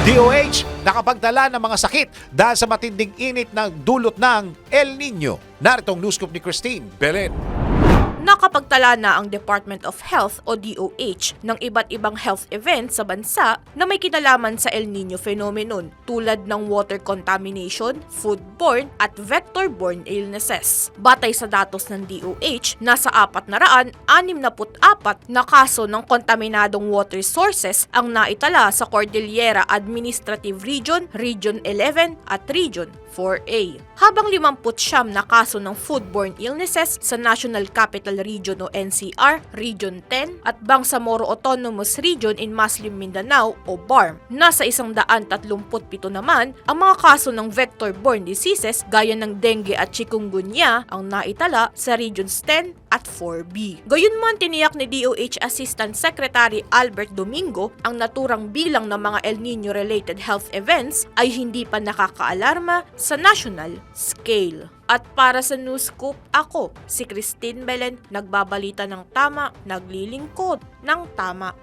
DOH nakapagdala ng mga sakit dahil sa matinding init na dulot ng El Nino. Narito ang news scoop ni Christine Belen. Nakapagtala na ang Department of Health o DOH ng iba't ibang health events sa bansa na may kinalaman sa El Nino phenomenon tulad ng water contamination, foodborne at vector-borne illnesses. Batay sa datos ng DOH, nasa 464 na kaso ng kontaminadong water sources ang naitala sa Cordillera Administrative Region, Region 11 at Region 4A. Habang 50 na kaso ng foodborne illnesses sa National Capital Region o NCR, Region 10 at Bangsamoro Autonomous Region in Muslim Mindanao o BARM. Nasa 137 naman ang mga kaso ng vector-borne diseases gaya ng dengue at chikungunya ang naitala sa Regions 10 at 4B. Gayunman tiniyak ni DOH Assistant Secretary Albert Domingo ang naturang bilang ng mga El Nino related health events ay hindi pa nakakaalarma sa national scale. At para sa News Scoop, ako, si Christine Belen, nagbabalita ng tama, naglilingkod ng tama.